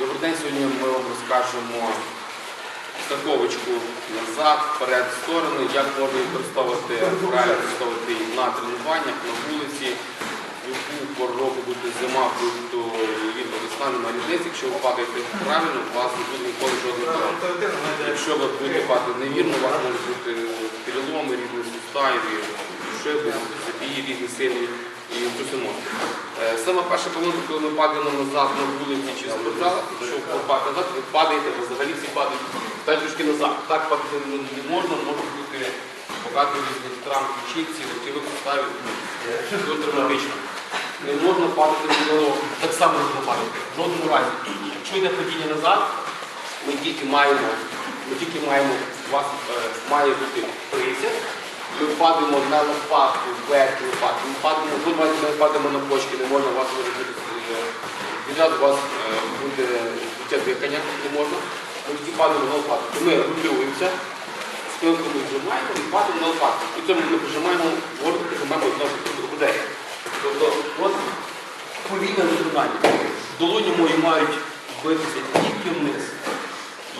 Добрий день, сьогодні ми вам розкажемо страховочку назад, вперед, в сторони, як можна використовувати, правильно використовувати її на тренуваннях, на вулиці, яку пору буде зима, будь-то літо весна, немає різниці. Якщо ви падаєте правильно, у вас не буде ніколи жодних травм. Якщо ви будете падати невірно, у вас можуть бути переломи, різні сустави, шиби, забії різні сильні і може. Е, Саме перша помилка, коли ми падаємо назад на вулиці чи спортзалах, якщо ви назад, ви падаєте, ви взагалі всі падають трошки назад. Так падати не можна, може бути багато різних травм ключиці, локтєвих суставів, дуже травматично. Не можна падати в голову, так само не падати. В жодному разі. Якщо йде падіння назад, ми тільки маємо, ми тільки маємо, у вас е, має бути присяг, ми падаємо на лопатку, верхню лопатку, ми падаємо, тут ми падаємо на почки, не можна, вас бути е, відразу у вас е, буде життя дихання, не можна. Ми тільки падаємо на лопатку. Ми регулюємося, спинку ми вжимаємо і падаємо на лопатку. І цьому ми прижимаємо воду, прижимаємо до грудей. Тобто, от повільне виконання. Долоні мої мають битися тільки вниз.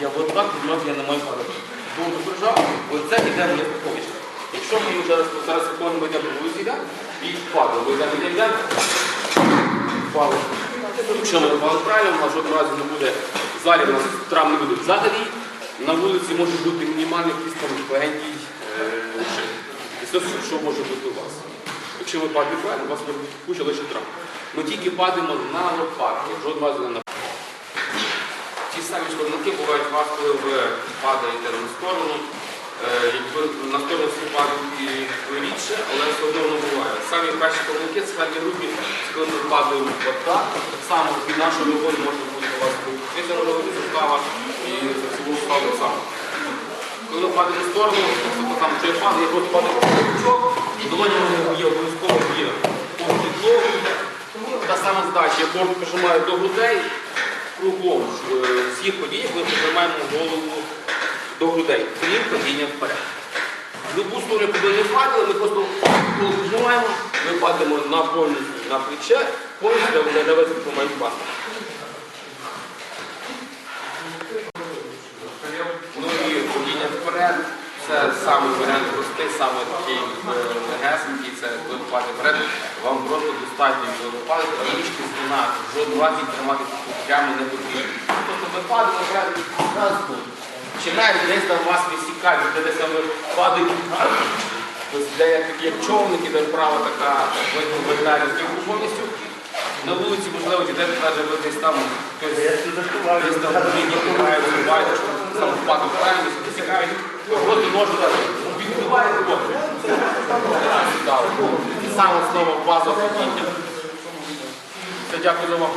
Я от так я не маю падати. Тому прижав, оце іде моя страховочка. Якщо ми зараз, зараз виконуємо по вулиці, і падаємо. Ми йдемо, йдемо, впали. Якщо ми впали правильно, у нас жодного разу не буде в залі, у нас травм не буде взагалі. На вулиці може бути мінімальний якийсь там легенький е. І все, що може бути у вас. Якщо ви падаєте правильно, у вас буде куча лише травм. Ми тільки падаємо на лопатки, жодного разу не на Ті самі складники бувають у вас, коли ви падаєте на сторону. Якби на всі і рідше, але все одно воно буває. Самі перші складники це самі групі, коли ми падаємо отак. Так само від нашого вигону може бути у вас рольової і цього суставу так само. Коли ми падаємо в сторону, тобто там чи я падаю, я просто падаю по крючок, долоні в є обов'язково є по підлогу. Та сама задача, я корпус прижимаю до грудей, кругом в е, всіх подіях ми прижимаємо голову до грудей, крім падіння вперед. Любу сторону, куди не падали, ми просто голову ми падаємо на повністю на плече, повністю де ви маємо пасти. Ну і падіння вперед, це самий варіант простий, саме такий е, легесенький, це коли ви падаєте вперед, вам просто достатньо, коли ви падаєте, річки згинати, в разі тримати прямо не потрібно. Тобто ви падаєте вперед, зразу чекають, десь там вас висікають, де десь там падають. Де як, як човники, де вправа така з повністю. На вулиці, можливо, де навіть ви десь там хтось десь там лінії грають, збивають, що там впаду правильно, досягають. Просто можна відбиваєте воду. Саме слово база. Все, дякую за увагу.